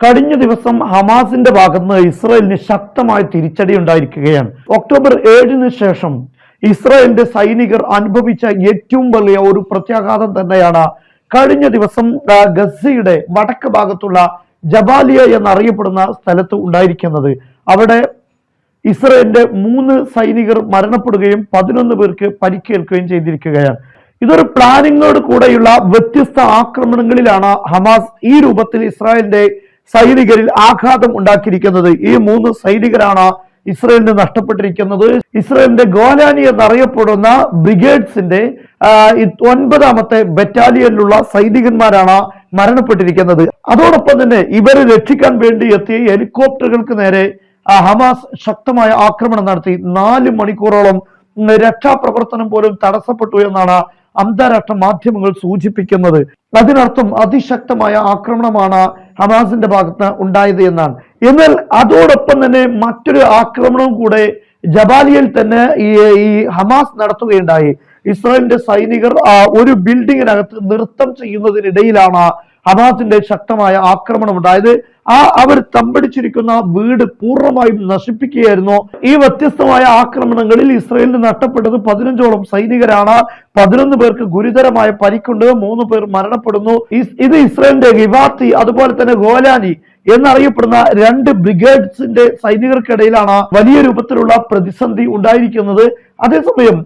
കഴിഞ്ഞ ദിവസം ഹമാസിന്റെ ഭാഗത്ത് ഇസ്രായേലിന് ശക്തമായ തിരിച്ചടി ഉണ്ടായിരിക്കുകയാണ്. ഒക്ടോബർ ഏഴിന് ശേഷം ഇസ്രായേലിന്റെ സൈനികർ അനുഭവിച്ച ഏറ്റവും വലിയ ഒരു പ്രത്യാഘാതം തന്നെയാണ് കഴിഞ്ഞ ദിവസം ഗസയുടെ വടക്ക് ഭാഗത്തുള്ള ജബാലിയ എന്നറിയപ്പെടുന്ന സ്ഥലത്ത് ഉണ്ടായിരിക്കുന്നത്. അവിടെ ഇസ്രായേലിന്റെ മൂന്ന് സൈനികർ മരണപ്പെടുകയും പതിനൊന്ന് പേർക്ക് പരിക്കേൽക്കുകയും ചെയ്തിരിക്കുകയാണ്. ഇതൊരു പ്ലാനിങ്ങോട് കൂടെയുള്ള വ്യത്യസ്ത ആക്രമണങ്ങളിലാണ് ഹമാസ് ഈ രൂപത്തിൽ ഇസ്രായേലിന്റെ സൈനികരിൽ ആഘാതം ഉണ്ടാക്കിയിരിക്കുന്നത്. ഈ മൂന്ന് സൈനികരാണ് ഇസ്രയേലിന് നഷ്ടപ്പെട്ടിരിക്കുന്നത്. ഇസ്രയേലിന്റെ ഗോലാനി എന്നറിയപ്പെടുന്ന ബ്രിഗേഡ്സിന്റെ ഒൻപതാമത്തെ ബറ്റാലിയനിലുള്ള സൈനികന്മാരാണ് മരണപ്പെട്ടിരിക്കുന്നത്. അതോടൊപ്പം തന്നെ ഇവരെ രക്ഷിക്കാൻ വേണ്ടി എത്തിയ ഹെലികോപ്റ്ററുകൾക്ക് നേരെ ഹമാസ് ശക്തമായ ആക്രമണം നടത്തി. നാല് മണിക്കൂറോളം രക്ഷാപ്രവർത്തനം പോലും തടസ്സപ്പെട്ടു എന്നാണ് അന്താരാഷ്ട്ര മാധ്യമങ്ങൾ സൂചിപ്പിക്കുന്നത്. അതിനർത്ഥം അതിശക്തമായ ആക്രമണമാണ് ഹമാസിന്റെ ഭാഗത്ത് ഉണ്ടായത് എന്നാണ്. എന്നാൽ അതോടൊപ്പം തന്നെ മറ്റൊരു ആക്രമണവും കൂടെ ജബാലിയയിൽ തന്നെ ഈ ഈ ഹമാസ് നടത്തുകയുണ്ടായി. ഇസ്രായേലിന്റെ സൈനികർ ഒരു ബിൽഡിങ്ങിനകത്ത് നൃത്തം ചെയ്യുന്നതിനിടയിലാണ് ഹമാസിന്റെ ശക്തമായ ആക്രമണം ഉണ്ടായത്. ആ അവർ തമ്പടിച്ചിരിക്കുന്ന വീട് പൂർണമായും നശിപ്പിക്കുകയായിരുന്നു. ഈ വ്യത്യസ്തമായ ആക്രമണങ്ങളിൽ ഇസ്രയേലിന് നഷ്ടപ്പെട്ടത് പതിനഞ്ചോളം സൈനികരാണ്. പതിനൊന്ന് പേർക്ക് ഗുരുതരമായ പരിക്കുണ്ട്. മൂന്ന് പേർ മരണപ്പെടുന്നു. ഇത് ഇസ്രയേലിന്റെ ഗിവാത്തി അതുപോലെ തന്നെ ഗോലാനി എന്നറിയപ്പെടുന്ന രണ്ട് ബ്രിഗേഡ്സിന്റെ സൈനികർക്കിടയിലാണ് വലിയ രൂപത്തിലുള്ള പ്രതിസന്ധി ഉണ്ടായിരിക്കുന്നത്. അതേസമയം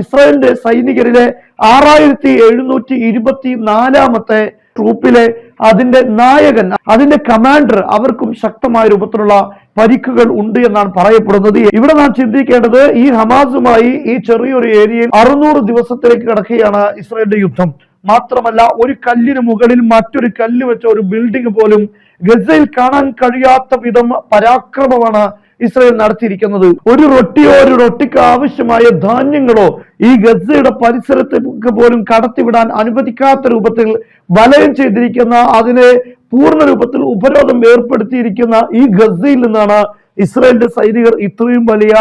ഇസ്രായേലിന്റെ സൈനികരിലെ ആറായിരത്തി എഴുന്നൂറ്റി ഇരുപത്തി നാലാമത്തെ ട്രൂപ്പിലെ അതിന്റെ നായകൻ അതിന്റെ കമാൻഡർ അവർക്കും ശക്തമായ രൂപത്തിലുള്ള പരിക്കുകൾ ഉണ്ട് എന്നാണ് പറയപ്പെടുന്നത്. ഇവിടെ നാം ചിന്തിക്കേണ്ടത് ഈ ഹമാസുമായി ഈ ചെറിയൊരു ഏരിയയിൽ അറുന്നൂറ് ദിവസത്തിലേക്ക് കിടക്കുകയാണ് ഇസ്രയേലിന്റെ യുദ്ധം. മാത്രമല്ല ഒരു കല്ലിന് മുകളിൽ മറ്റൊരു കല്ല് വെച്ച ഒരു ബിൽഡിംഗ് പോലും ഗസയിൽ കാണാൻ കഴിയാത്ത വിധം പരാക്രമമാണ് ഇസ്രയേൽ നടത്തിയിരിക്കുന്നത്. ഒരു റൊട്ടിയോ ഒരു റൊട്ടിക്ക് ആവശ്യമായ ധാന്യങ്ങളോ ഈ ഗസയുടെ പരിസരത്തേക്ക് പോലും കടത്തിവിടാൻ അനുവദിക്കാത്ത രൂപത്തിൽ വലയം ചെയ്തിരിക്കുന്ന അതിനെ പൂർണ രൂപത്തിൽ ഉപരോധം ഏർപ്പെടുത്തിയിരിക്കുന്ന ഈ ഗസയിൽ നിന്നാണ് ഇസ്രായേലിന്റെ സൈനികർ ഇത്രയും വലിയ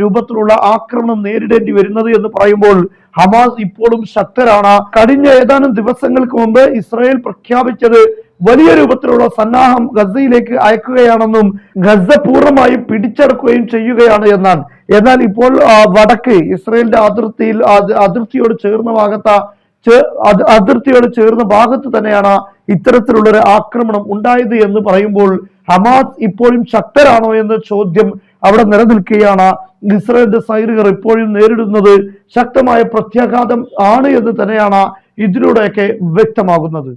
രൂപത്തിലുള്ള ആക്രമണം നേരിടേണ്ടി വരുന്നത് എന്ന് പറയുമ്പോൾ ഹമാസ് ഇപ്പോഴും ശക്തരാണ്. കഴിഞ്ഞ ഏതാനും ദിവസങ്ങൾക്ക് മുമ്പ് ഇസ്രായേൽ പ്രഖ്യാപിച്ചത് വലിയ രൂപത്തിലുള്ള സന്നാഹം ഗസയിലേക്ക് അയക്കുകയാണെന്നും ഗസ പൂർണമായും പിടിച്ചെടുക്കുകയും ചെയ്യുകയാണ് എന്നാണ്. എന്നാൽ ഇപ്പോൾ വടക്ക് ഇസ്രായേലിന്റെ അതിർത്തിയിൽ അത് അതിർത്തിയോട് ചേർന്ന ഭാഗത്ത അതിർത്തിയോട് ചേർന്ന ഭാഗത്ത് തന്നെയാണ് ഇത്തരത്തിലുള്ള ഒരു ആക്രമണം ഉണ്ടായത് എന്ന് പറയുമ്പോൾ ഹമാസ് ഇപ്പോഴും ശക്തരാണോ എന്ന ചോദ്യം അവിടെ നിലനിൽക്കുകയാണ്. ഇസ്രായേലിന്റെ സൈനികർ ഇപ്പോഴും നേരിടുന്നത് ശക്തമായ പ്രത്യാഘാതം ആണ് എന്ന് തന്നെയാണ് ഇതിലൂടെയൊക്കെ വ്യക്തമാകുന്നത്.